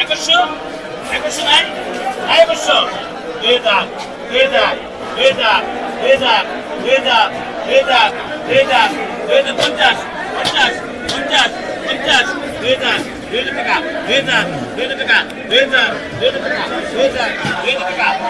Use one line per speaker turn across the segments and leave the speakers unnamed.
একুশশো একুশশো নাই একুশশো দুই দাগ দুই দাগ দুই দাগ দুই দাগ দুই দাগ দুই দাগ দুই দাগ দুই দাগ পঞ্চাশ পঞ্চাশ পঞ্চাশ পঞ্চাশ দুই দাগ দুই টাকা দুই টাকা দুই দাগ দুই টাকা দুই টাকা দুই দাগ দুই টাকা দুই টাকা দুই আছে দুই দাগ দুই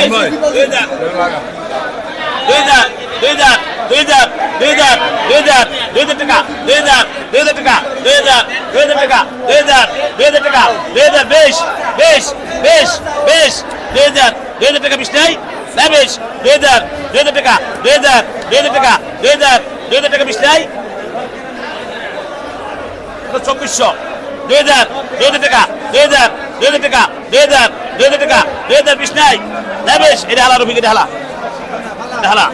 দুই হাজার দুই হাজার দুই হাজার দুই হাজার দুই হাজার দুই হাজার
টাকা
দুই
হাজার দুই
হাজার টাকা দুই হাজার দুই হাজার টাকা দুই হাজার দুই হাজার টাকা দুই হাজার বেশ বেশ বেশ বেশ দুই হাজার দুই হাজার টাকা বিশ নাই না বেশ দুই হাজার দুই হাজার টাকা দুই হাজার দুই হাজার টাকা দুই হাজার দুই হাজার টাকা বিশ নাই চব্বিশশো দুই হাজার দুই হাজার টাকা দুই হাজার দুই হাজার টাকা দুই হাজার দুই হাজার টাকা দুই হাজার বিশ নাই না বেশ এটা হালা রবি এটা হালা এটা হালা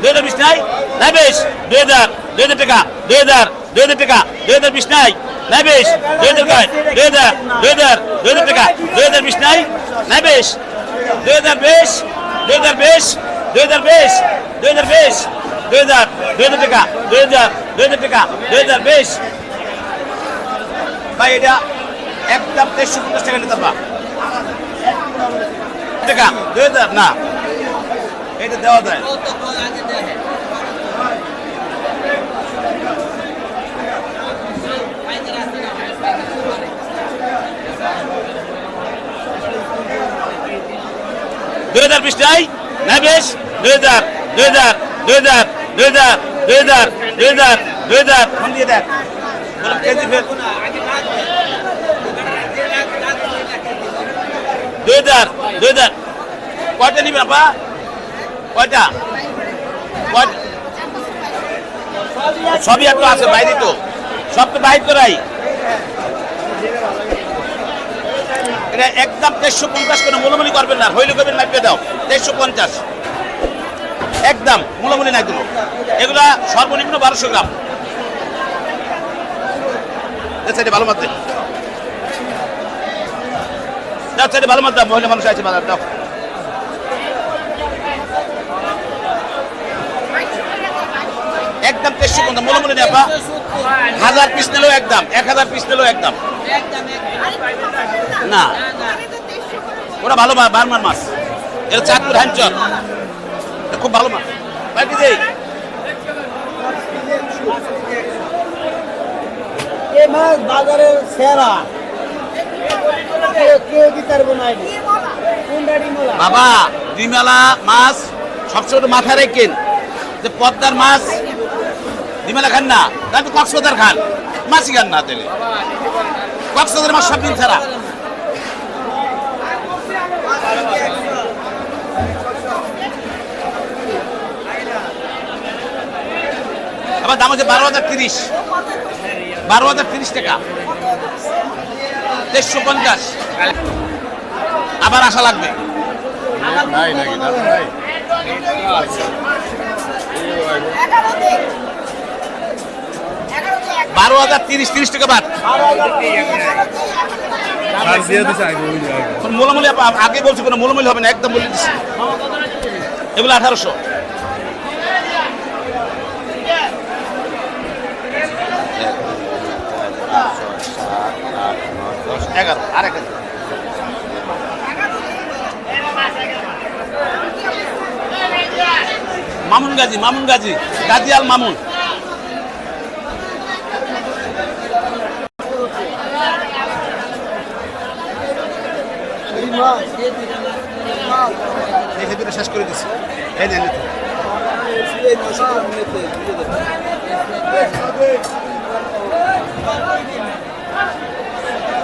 দুই হাজার বিশ নাই না বেশ দুই হাজার দুই হাজার টাকা দুই হাজার দুই হাজার টাকা দুই হাজার বিশ নাই না বেশ দুই হাজার কয় দুই হাজার দুই হাজার দুই হাজার টাকা দুই হাজার বিশ নাই না বেশ দুই হাজার বিশ দুই হাজার বিশ দুই হাজার বিশ দুই হাজার বিশ দুই হাজার দুই হাজার টাকা দুই হাজার দুই হাজার টাকা দুই হাজার বিশ ভাই এটা একদম তেইশশো পঞ্চাশ টাকা নিতে পারবা টাকা দুই হাজার না। এটা দেওয়া যায়। দুই হাজার বিশ নাই না বেশ। দুই হাজার দুই হাজার দুই হাজার দুই হাজার দুই হাজার দুই হাজার দুই হাজার ফোন দিয়ে দেখ। বলো, কেজি ফের। দুই হাজার দুই হাজার। কয়টা নিবে আপা? কয়টা? সবই একটু আছে, বাইরে তো। সব তো বাইর করাই। একদম তেইশশো পঞ্চাশ করে মূলমূলি করবেন না হইলে করবেন মাইপে দাও তেইশশো পঞ্চাশ। একদম মূলমূলি না এগুলো এগুলা সর্বনিম্ন বারোশো গ্রাম। ভালো মাত্রে সাইডে ভালো মাত্রা, মহিলা মানুষ আছে বাজার দাও একদম তেইশশো পঞ্চাশ মূলমূলি নেই আপা হাজার পিস নিলেও একদম, এক হাজার পিস নিলেও একদম। না। ওরা ভালো বার্মার মাছ। এটা চাঁদপুর হ্যাঞ্চর খুব ভালো মাছ। বাকি যে
মাছ বাজারে সেরা।
বাবা, ডিমেলা মাছ সবসময় মাথা রেখেন যে পদ্মার মাছ, ডিমেলা খান না, তাহলে তো কক্সবাজার খান। মাছই খান না তাহলে। কক্সবাজার মাছ সব দিন ছাড়া। আবার দাম হচ্ছে বারো হাজার তিরিশ। বারো হাজার তিরিশ টাকা। দেড়শো পঞ্চাশ। আবার আসা লাগবে। বারো হাজার তিরিশ তিরিশ টাকা বাদ। মূলামূলি আগে বলছি কোনো মূলামূলি হবে না একদম বলে দিচ্ছি এগুলো আঠারোশো। মামুন গাজী মামুন গাজী গাজী আল মামুন শেষ করে দিচ্ছি এই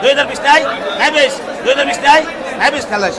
দুই হাজার বিশ নাই? হ্যাঁ বেশ। দুই হাজার বিশ নাই? হ্যাঁ বেশ খেলাস